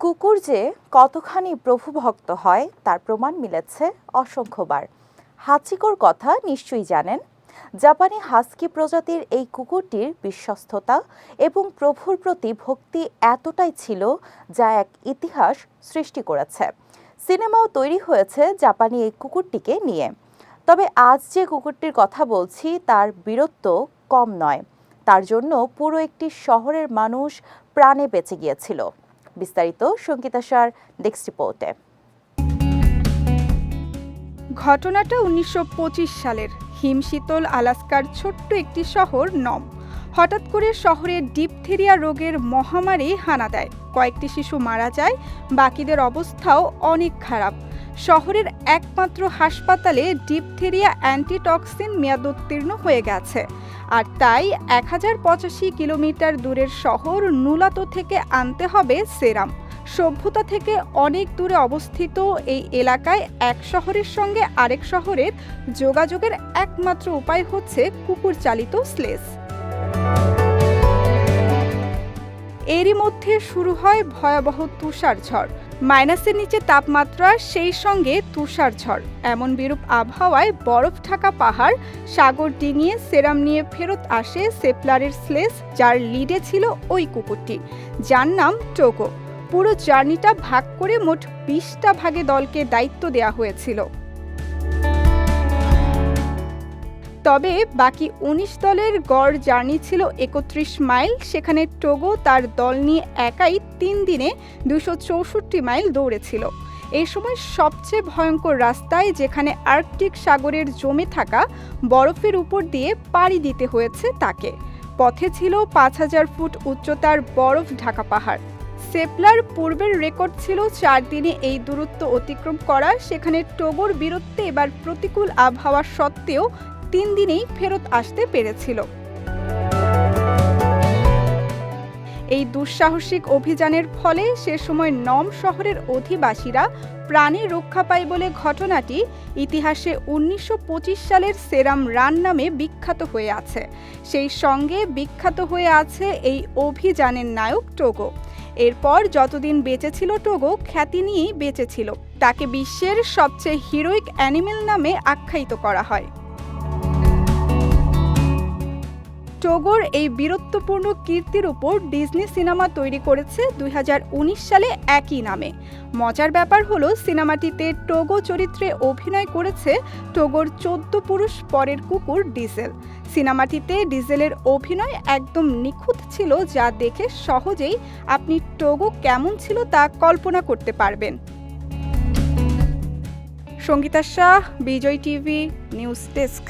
কুকুর যে কতখানি প্রভুভক্ত হয়, তার প্রমাণ মিলেছে অসংখ্যবার। হাচিকোর কথা নিশ্চয়ই জানেন। জাপানি হাস্কি প্রজাতির এই কুকুরটির বিশ্বস্ততা এবং প্রভুর প্রতি ভক্তি এতটাই ছিল যা এক ইতিহাস সৃষ্টি করেছে। সিনেমাও তৈরি হয়েছে জাপানি এই কুকুরটিকে নিয়ে। তবে আজ যে কুকুরটির কথা বলছি, তার বীরত্ব কম নয়। তার জন্য পুরো একটি শহরের মানুষ প্রাণে বেঁচে গিয়েছিল। বিস্তারিত সঙ্গীতা সার ডেস্ক রিপোর্টে। ঘটনাটা উনিশশো পঁচিশ সালের হিমশীতল আলাস্কার ছোট্ট একটি শহর নম। হঠাৎ করে শহরে ডিপথেরিয়া রোগের মহামারী হানা দেয়। কয়েকটি শিশু মারা যায়, বাকিদের অবস্থাও অনেক খারাপ। শহরের একমাত্র হাসপাতালে ডিপথেরিয়া অ্যান্টিটক্সিন মেয়াদোত্তীর্ণ হয়ে গেছে। আর তাই এক হাজার পঁচাশি কিলোমিটার দূরের শহর নুলাতো থেকে আনতে হবে সেরাম। সভ্যতা থেকে অনেক দূরে অবস্থিত এই এলাকায় এক শহরের সঙ্গে আরেক শহরের যোগাযোগের একমাত্র উপায় হচ্ছে কুকুর চালিত স্লেস। এরই মধ্যে শুরু হয় ভয়াবহ তুষার ঝড়। মাইনাসের নিচে তাপমাত্রা সেই সঙ্গে তুষার ঝড়। এমন বিরূপ আবহাওয়ায় বরফ ঢাকা পাহাড়, সাগর ডিঙিয়ে সেরাম নিয়ে ফেরত আসে সেপলারের স্লেস, যার লিডে ছিল ওই কুকুরটি। যার নাম টোগো পুরো জার্নিটা ভাগ করে মোট বিশটা ভাগে দলকে দায়িত্ব দেওয়া হয়েছিল। তবে বাকি ১৯ দলের গড় জার্নি ছিল একত্রিশ মাইল। সেখানে টোগো তার দল নিয়ে একাই তিন দিনে দুশো চৌষট্টি মাইল দৌড়েছিল। এই সময় সবচেয়ে ভয়ঙ্কর রাস্তায় যেখানে আর্কটিক সাগরের জমে থাকা বরফের উপর দিয়ে পাড়ি দিতে হয়েছে তাকে। পথে ছিল পাঁচ হাজার ফুট উচ্চতার বরফ ঢাকা পাহাড়। সেপলার পূর্বের রেকর্ড ছিল চার দিনে এই দূরত্ব অতিক্রম করা। সেখানে টোগোর বীরত্বে এবার প্রতিকূল আবহাওয়া সত্ত্বেও তিন দিনেই ফেরত আসতে পেরেছিল। এই দুঃসাহসিক অভিযানের ফলে সে সময় নম শহরের অধিবাসীরা প্রাণে রক্ষা পায় বলে ঘটনাটি ইতিহাসে উনিশশো পঁচিশ সালের সেরাম রান নামে বিখ্যাত হয়ে আছে। সেই সঙ্গে বিখ্যাত হয়ে আছে এই অভিযানের নায়ক টোগো। এরপর যতদিন বেঁচে ছিল টোগো, খ্যাতি নিয়েই বেঁচে ছিল তাকে বিশ্বের সবচেয়ে হিরোইক অ্যানিমেল নামে আখ্যায়িত করা হয়। টোগোর এই বীরত্বপূর্ণ কীর্তির উপর ডিজনি সিনেমা তৈরি করেছে দু হাজার উনিশ সালে একই নামে। মজার ব্যাপার হলো, সিনেমাটিতে টোগো চরিত্রে অভিনয় করেছে টোগোর চোদ্দ পুরুষ পরের কুকুর ডিজেল। সিনেমাটিতে ডিজেলের অভিনয় একদম নিখুঁত ছিল, যা দেখে সহজেই আপনি টোগো কেমন ছিল তা কল্পনা করতে পারবেন। Sangeeta Shah, Bijoy TV, news desk.